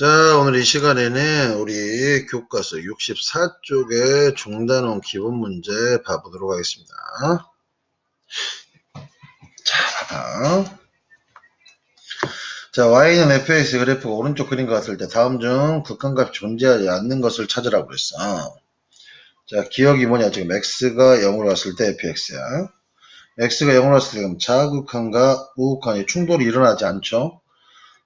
자, 오늘 이 시간에는 우리 교과서 64쪽의 중단원 기본 문제 봐보도록 하겠습니다. 자, 봐봐. 자, y는 fx 그래프가 오른쪽 그림과 같을 때 다음 중 극한값이 존재하지 않는 것을 찾으라고 그랬어. 자, 기억이 뭐냐? 지금 x가 0으로 갔을 때 fx야. x가 0으로 갔을 때 그럼 자극한과 우극한이 충돌이 일어나지 않죠?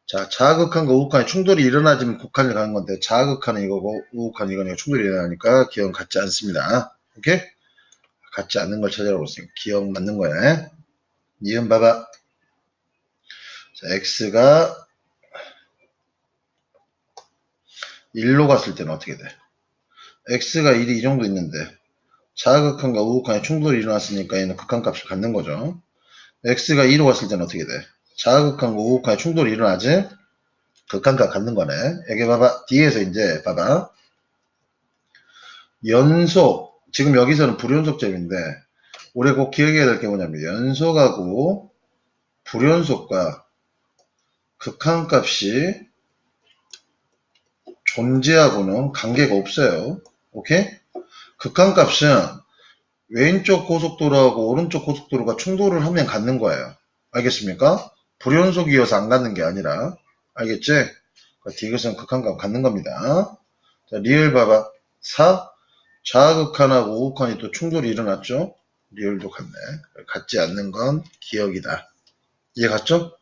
자, 자극한과 우극한이 충돌이 일어나지면 극한이 가는 건데 자극한은 이거고 우극한은 이거니까 충돌이 일어나니까 기억은 같지 않습니다. 오케이? 같지 않는 걸 찾으라고 했으니까 기억 맞는 거야. 이음 봐봐. 자, x가 1로 갔을 때는 어떻게 돼? x가 1이 이 정도 있는데 자극한과 우극한이 충돌이 일어났으니까 얘는 극한값을 갖는 거죠. x가 2로 갔을 때는 어떻게 돼? 자극한과 우극한이 충돌이 일어나지? 극한값 갖는 거네. 여기 봐봐. 뒤에서 이제 봐봐. 연속. 지금 여기서는 불연속점인데 우리 꼭 기억해야 될 게 뭐냐면 연속하고 불연속과 극한값이 존재하고는 관계가 없어요. 오케이? 극한값은 왼쪽 고속도로하고 오른쪽 고속도로가 충돌을 하면 갖는 거예요. 알겠습니까? 불연속이어서 안 갖는 게 아니라 알겠지? 그러니까 이것은 극한값 갖는 겁니다. 자, 리을 봐봐. 4 좌극한하고 우극한이 또 충돌이 일어났죠? 리을도 같네. 같지 않는 건 기억이다. 이해 갔죠?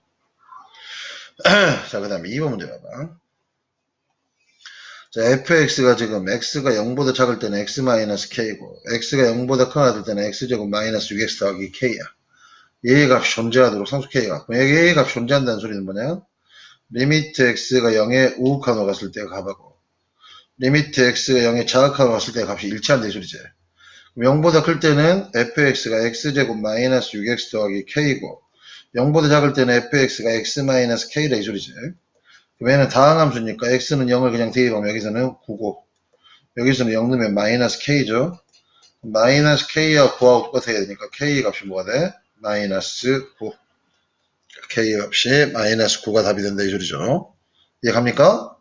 자, 그 다음에 2번 문제 봐봐. 자, fx가 지금 x가 0보다 작을 때는 x-k고 x가 0보다 커질 때는 x제곱 마이너스 6x 더하기 k야. 얘의 값이 존재하도록 상수 k가. 얘의 값이 존재한다는 소리는 뭐냐? 리미트 x가 0에 우극한으로 갔을 때 값하고 리미트 x가 0에 자극한으로 갔을 때 값이 일치한다 이 소리지. 0보다 클 때는 fx가 x제곱 마이너스 6x 더하기 k고 0보다 작을 때는 fx가 x 마이너스 k다 이 소리지. 그럼 얘는 다항함수니까 x는 0을 그냥 대입하면 여기서는 9고 여기서는 0 넣으면 마이너스 k죠. 마이너스 k와 9하고 똑같아야 되니까 k 값이 뭐가 돼? 마이너스 9. k 값이 마이너스 9가 답이 된다 이 소리죠. 이해갑니까?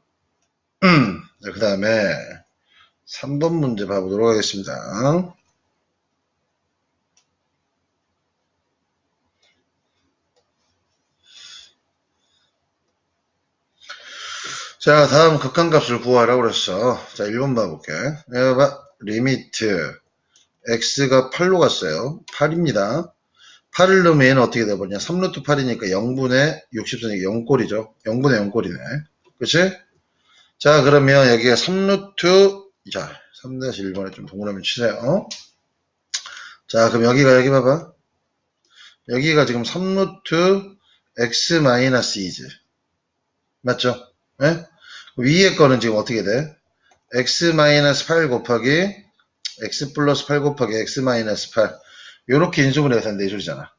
그 다음에 3번 문제 봐보도록 하겠습니다. 자, 다음 극한값을 구하라고 그랬어. 자, 1번 봐볼게. 내가 봐. 리미트 x가 8로 갔어요. 8입니다. 8을 넣으면 어떻게 돼버리냐. 3루트 8이니까 0분의 60선이니까 0꼴이죠. 0분의 0꼴이네. 그치? 자, 그러면 여기가 3루트, 자, 3-1번에 좀 동그라미 치세요. 자, 그럼 여기가 여기 봐봐. 여기가 지금 3루트 x-2지. 맞죠? 예? 위에 거는 지금 어떻게 돼? x-8 곱하기 x 플러스 8 곱하기 x-8 요렇게 인수분해가 된다 이 소리잖아.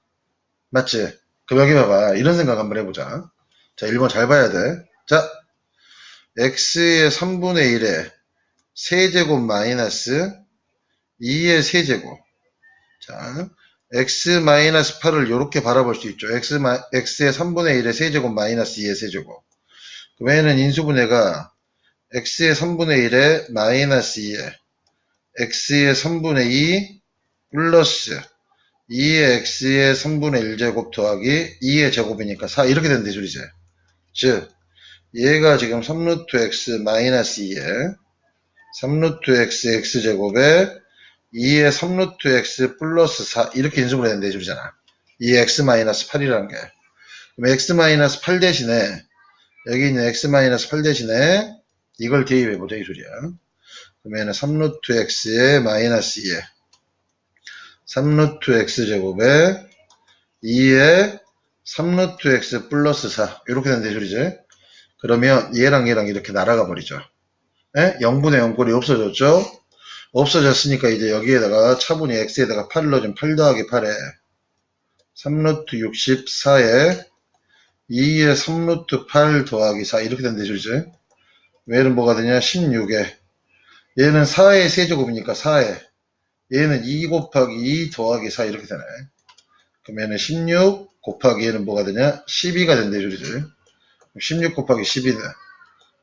맞지? 그럼 여기 봐봐. 이런 생각 한번 해보자. 자, 1번 잘 봐야 돼. 자, x의 3분의 1에 세제곱 마이너스 2의 세제곱. 자, x 마이너스 8을 이렇게 바라볼 수 있죠. x 마, x의 3분의 1의 세제곱 마이너스 2의 세제곱. 그럼 얘는 인수분해가 x의 3분의 1에 마이너스 2에 x의 3분의 2 플러스 2의 x의 3분의 1제곱 더하기 2의 제곱이니까 4 이렇게 된다 이 소리지. 즉 얘가 지금 3루트 x 마이너스 2에 3루트 x x제곱에 2의 3루트 x 플러스 4 이렇게 인수분해 이 소리잖아. 이 x 마이너스 8이라는 게. 그럼 x 마이너스 8 대신에 여기 있는 x-8 대신에 이걸 대입해보자 이 소리야. 그러면 3루트 x에 마이너스 2에 3루트 x제곱에 2에 3루트 x 플러스 4 이렇게 이 소리지. 그러면 얘랑 얘랑 이렇게 날아가 버리죠. 예? 0분의 0꼴이 없어졌죠? 없어졌으니까 이제 여기에다가 차분히 x에다가 8을 넣어주면 8 더하기 8에 3루트 64에 2의 3루트 8 더하기 4 이렇게 된다 소리죠. 얘는 뭐가 되냐 16에 얘는 4의 세제곱이니까 4에 얘는 2 곱하기 2 더하기 4 이렇게 되네. 얘는 16 곱하기 얘는 뭐가 되냐 12가 된다 소리죠. 16 곱하기 12다.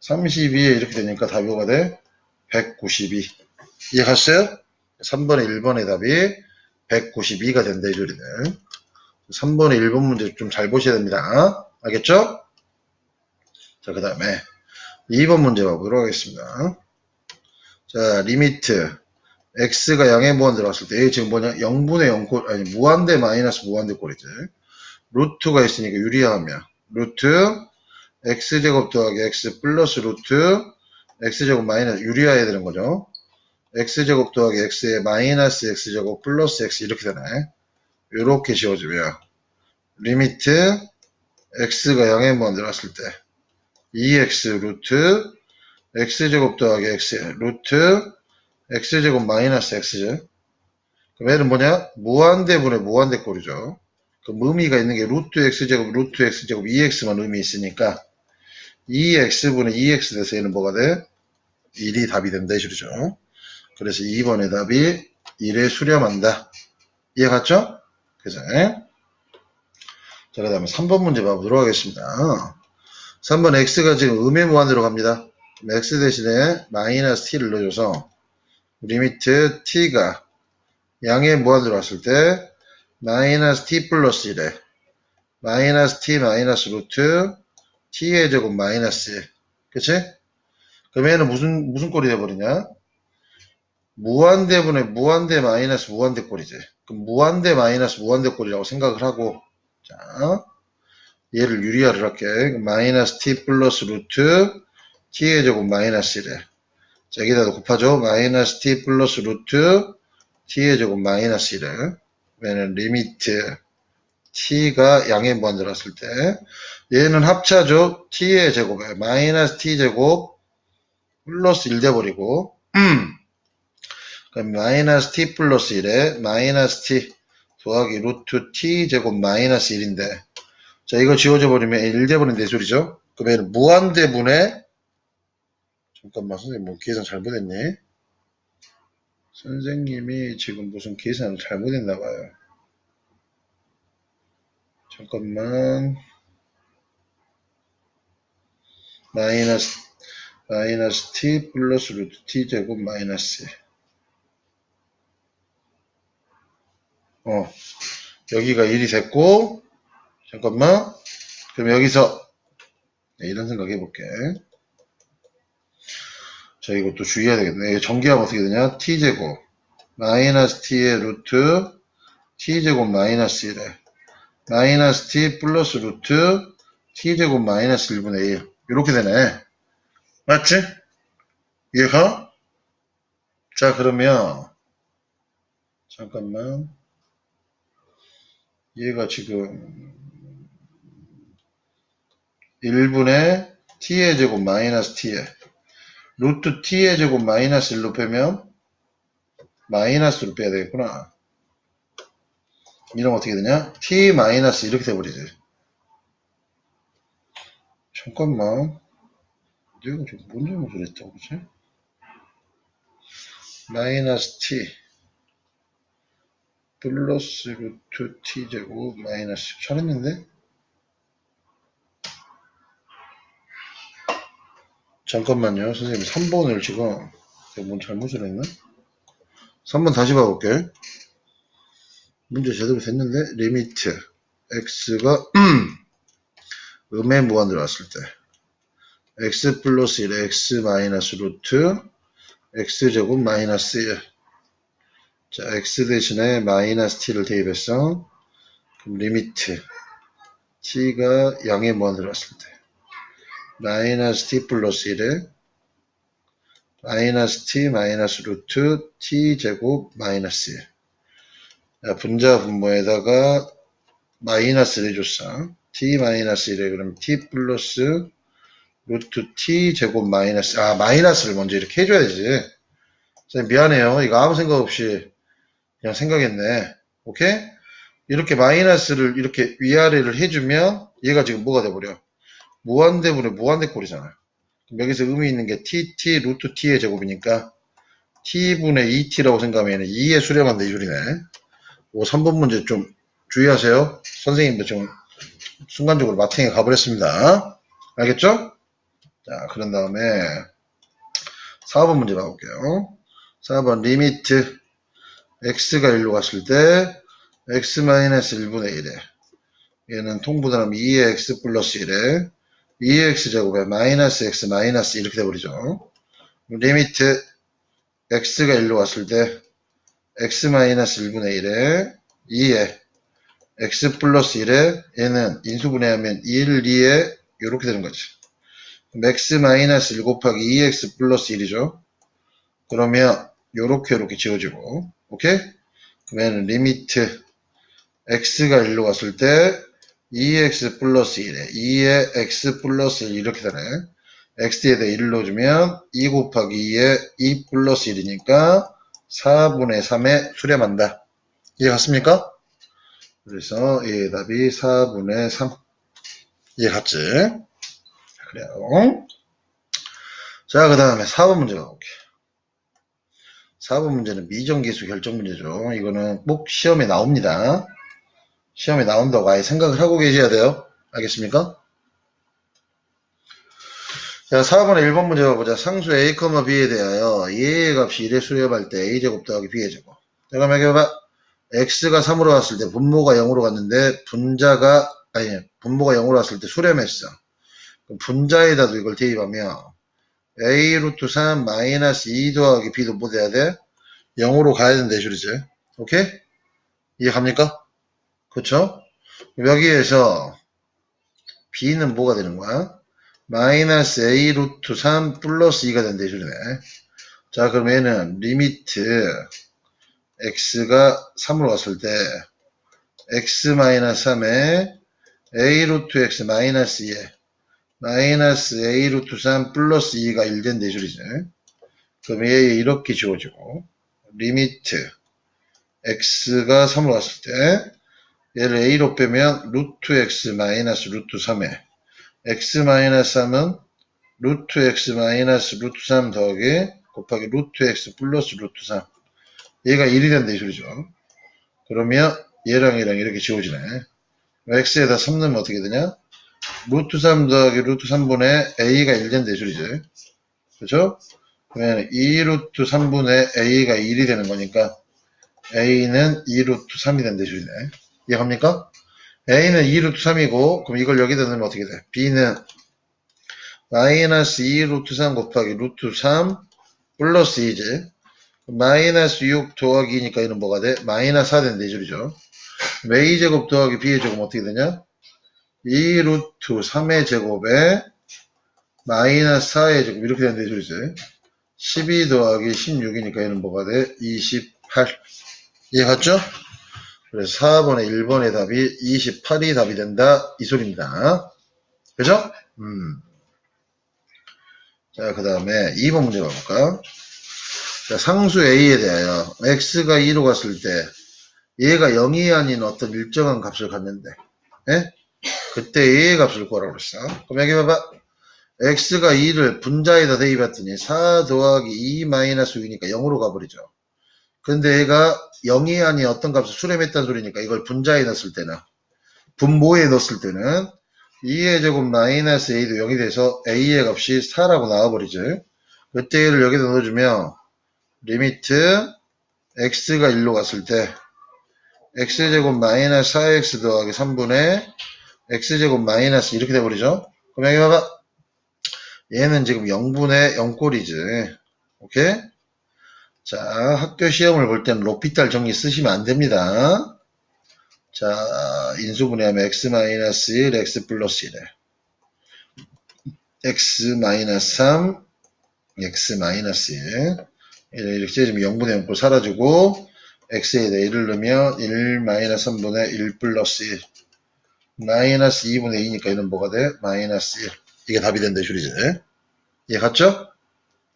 32에 이렇게 되니까 답이 뭐가 돼? 192. 이해갔어요? 3번에 1번의 답이 192가 된다, 이 소리네. 3번에 1번 문제 좀 잘 보셔야 됩니다. 알겠죠? 자, 그 다음에 2번 문제 봐보도록 하겠습니다. 자, 리미트. X가 양의 무한 들어갔을 때, 얘 지금 뭐냐? 0분의 0꼴, 아니, 무한대 마이너스 무한대 꼴이지. 루트가 있으니까 유리하면, 루트, x제곱 더하기 x 플러스 루트, x제곱 마이너스, 유리화해야 되는 거죠. x제곱 더하기 x의 마이너스 x제곱 플러스 x 이렇게 되네. 이렇게 지워지면, 리미트, x가 양의 무한 들어갔을 때, 2x 루트, x제곱 더하기 x 루트, x제곱 마이너스 x제. 그럼 얘는 뭐냐? 무한대분의 무한대 꼴이죠. 그럼 의미가 있는 게 루트 x제곱, 루트 x제곱, 2x만 의미 있으니까 2x분의 2x 돼서 얘는 뭐가 돼? 1이 답이 된다 이 소리죠. 그래서 2번의 답이 1에 수렴한다. 이해 갔죠? 그죠? 자, 그 다음에 3번 문제 봐보도록 하겠습니다. 3번 x가 지금 음의 무한대로 갑니다. x 대신에 마이너스 t를 넣어줘서 리미트 t가 양의 무한대로 왔을 때 마이너스 t 플러스 1에 마이너스 t 마이너스 루트 t의 제곱 마이너스 1 그치? 그럼 얘는 무슨 무슨 꼴이 돼버리냐? 무한대분의 무한대 마이너스 무한대 꼴이지 그럼 무한대 마이너스 무한대 꼴이라고 생각을 하고 자 얘를 유리화를 할게 마이너스 t 플러스 루트 t의 제곱 마이너스 1에 자, 여기다가 곱하죠. 마이너스 t 플러스 루트 t의 제곱 마이너스 1을 얘는 리미트 t가 양의 무한 들었을 때 얘는 합차죠. t의 제곱에 마이너스 t 제곱 플러스 1 돼버리고 그럼 마이너스 t 플러스 1에 마이너스 t 더하기 루트 t 제곱 마이너스 1인데 자 이거 지워져 버리면 1 돼버린 내 소리죠. 그럼 얘는 무한대분의 잠깐만 선생님 뭐 계산 잘못했네 선생님이 지금 무슨 계산을 잘못했나 봐요. 잠깐만. 마이너스 마이너스 t 플러스 루트 t 제곱 마이너스 어 여기가 1이 됐고 잠깐만. 그럼 여기서 네, 이런 생각 해볼게 자, 이것도 주의해야 되겠네. 전기하면 어떻게 되냐? t제곱 마이너스 t의 루트 t제곱 마이너스 1에 마이너스 t 플러스 루트 t제곱 마이너스 1분의 1 이렇게 되네. 맞지? 이해가? 자, 그러면 잠깐만 얘가 지금 1분의 t의 제곱 마이너스 t에 루트 t의 제곱 마이너스 1로 빼면 마이너스로 빼야 되겠구나. 이러면 어떻게 되냐? t 마이너스 이렇게 돼버리지. 잠깐만. 내가 지금 뭔 잘못을 했다고 그지? 마이너스 t 플러스 루트 t 제곱 마이너스 잘했는데? 잠깐만요. 선생님. 3번을 지금 제가 뭔 잘못을 했나? 3번 다시 봐볼게. 문제 제대로 됐는데 리미트. X가 음의 무한 들어왔을 때. X 플러스 1 x 마이너스 루트 x제곱 마이너스 1 자, x 대신에 마이너스 t를 대입해서 그럼 리미트. T가 양의 무한 들어왔을 때 마이너스 t 플러스 1에 마이너스 t 마이너스 루트 t 제곱 마이너스 1 자, 분자 분모에다가 마이너스를 해줬어. t 마이너스 1에 그럼 t 플러스 루트 t 제곱 마이너스 아 마이너스를 먼저 이렇게 해줘야지. 선생님 미안해요. 이거 아무 생각 없이 그냥 생각했네. 오케이? 이렇게 마이너스를 이렇게 위아래를 해주면 얘가 지금 뭐가 돼버려 무한대분의 무한대 꼴이잖아. 그럼 여기서 의미 있는 게 tt 루트 t의 제곱이니까 t분의 2t라고 생각하면 2에 수렴한다 이 소리네. 오 3번 문제 좀 주의하세요. 선생님도 지금 순간적으로 마탱에 가버렸습니다. 알겠죠? 자, 그런 다음에 4번 문제 봐볼게요. 4번 리미트 x가 1로 갔을 때 x-1분의 1에 얘는 통분하면 2의 x 플러스 1에 2의 x 제곱에 마이너스 x 마이너스 이렇게 돼버리죠. 리미트 x가 1로 갔을 때 x-1분의 1에 2에 x 플러스 1에 얘는 인수분해하면 1, 2에 이렇게 되는 거지. 그럼 x 마이너스 1 곱하기 2x 플러스 1이죠. 그러면 요렇게 요렇게 지워지고 오케이? 그러면 리미트 x가 1로 갔을 때 2x 플러스 1에 2에 x 플러스 1 이렇게 되네. x에다 1을 넣어주면 2 곱하기 2에 2 플러스 1이니까 4분의 3에 수렴한다. 이해 갔습니까? 그래서 이 답이 4분의 3. 이해 갔지? 그래요. 자, 그 다음에 4번 문제 가볼게요. 4번 문제는 미정계수 결정 문제죠. 이거는 꼭 시험에 나옵니다. 시험에 나온다고 아예 생각을 하고 계셔야 돼요. 알겠습니까? 자, 4번의 1번 문제 봐보자. 상수 a, b에 대하여 a의 값이 1에 수렴할 때 a제곱 더하기 b의 제곱. 자, 그럼 여기 봐봐. x가 3으로 갔을 때 분모가 0으로 갔는데 분자가 아니 분모가 0으로 갔을 때 수렴했어. 분자에다도 이걸 대입하면 a 루트 3 마이너스 2 더하기 b도 뭐 돼야 돼? 0으로 가야 된다 이 소리지. 오케이? 이해 갑니까? 그쵸? 여기에서 b는 뭐가 되는 거야? 마이너스 a 루트 3 플러스 2가 된다 이 소리네. 자 그럼 얘는 리미트 x가 3으로 갔을 때 x 마이너스 3에 a 루트 x 마이너스 2에 마이너스 a 루트 3 플러스 2가 1 된다 이 소리지. 그럼 얘 이렇게 지워지고 리미트 x가 3으로 갔을 때 얘를 a로 빼면 루트 x 마이너스 루트 3에 x 마이너스 3은 루트 x 마이너스 루트 3 더하기 곱하기 루트 x 플러스 루트 3 얘가 1이 된다 이 소리죠. 그러면 얘랑 얘랑 이렇게 지워지네. x에다 3 넣으면 어떻게 되냐? 루트 3 더하기 루트 3분의 a가 1 된다 이 소리지. 그죠? 그러면 2 루트 3분의 a가 1이 되는 거니까 a는 2 루트 3이 된다 이 소리네. 이해갑니까? a는 2 루트 3이고 그럼 이걸 여기다 넣으면 어떻게 돼? b는 마이너스 2 루트 3 곱하기 루트 3 플러스 2지. 마이너스 6 더하기 2니까 이는 뭐가 돼? 마이너스 4 된다 이 소리죠. a 제곱 더하기 b의 제곱 어떻게 되냐? 2 루트 3의 제곱에 마이너스 4의 제곱 이렇게 된다 이 소리지. 12 더하기 16이니까 얘는 뭐가 돼? 28. 이해 갔죠? 그래서 4번에 1번의 답이 28이 답이 된다 이 소리입니다. 그죠? 음. 자, 그 다음에 2번 문제 가볼까? 자, 상수 A에 대하여 x가 2로 갔을 때 얘가 0이 아닌 어떤 일정한 값을 갖는데 예? 그때 A의 값을 구하라고 그랬어. 그럼 여기 봐봐. x가 2를 분자에다 대입했더니 4 더하기 2 마이너스 6이니까 0으로 가버리죠. 근데 얘가 0이 아닌 어떤 값을 수렴했다는 소리니까 이걸 분자에 넣었을 때는 분모에 넣었을 때는 2의 제곱 마이너스 a도 0이 돼서 a의 값이 4라고 나와버리죠. 그때 얘를 여기다 넣어주면 리미트 x가 1로 갔을 때 x제곱 마이너스 4x 더하기 3분의 x제곱 마이너스 이렇게 돼버리죠. 그럼 여기 봐봐. 얘는 지금 0분의 0꼴이지. 오케이? 자, 학교 시험을 볼 때는 로피탈 정리 쓰시면 안 됩니다. 자, 인수분해하면 x-1, x 플러스 1에 x-3, x-1 이렇게 째지면 0분의 0꼴 사라지고 x에다 1을 넣으면 1 마이너스 3분의 1 플러스 1 마이너스 2분의 2니까 얘는 뭐가 돼? 마이너스 1 이게 답이 이 소리지 이해 갔죠?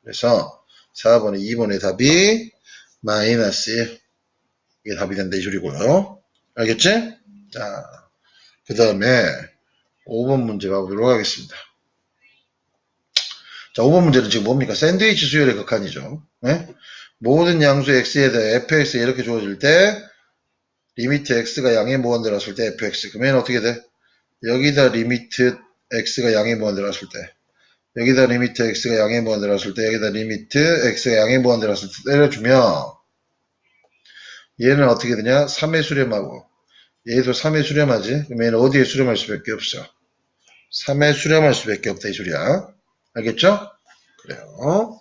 그래서 4번에 2번의 답이 마이너스 1 이게 답이 된다 이 소리고요 알겠지? 자, 그 다음에 5번 문제 가보도록 하겠습니다 자, 5번 문제는 지금 뭡니까? 샌드위치 수열의 극한이죠. 네? 모든 양수 x에 대해 fx 이렇게 주어질 때 리미트 x가 양의 무한대 라었을 때 fx 그러면 어떻게 돼? 여기다 리미트 x가 양의 무한대 라었을 때 여기다 리미트 x가 양의 무한 들어갔을 때 여기다 리미트 x가 양의 무한 들어갔을 때 때려주면 얘는 어떻게 되냐? 3에 수렴하고 얘도 3에 수렴하지? 그럼 얘는 어디에 수렴할 수밖에 없어? 3에 수렴할 수밖에 없다 이 소리야. 알겠죠? 그래요.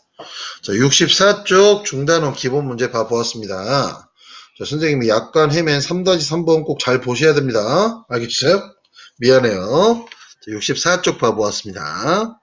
자, 64쪽 중단원 기본 문제 봐보았습니다. 자, 선생님이 약간 헤맨 3-3번 꼭 잘 보셔야 됩니다. 알겠어요? 미안해요. 자, 64쪽 봐보았습니다.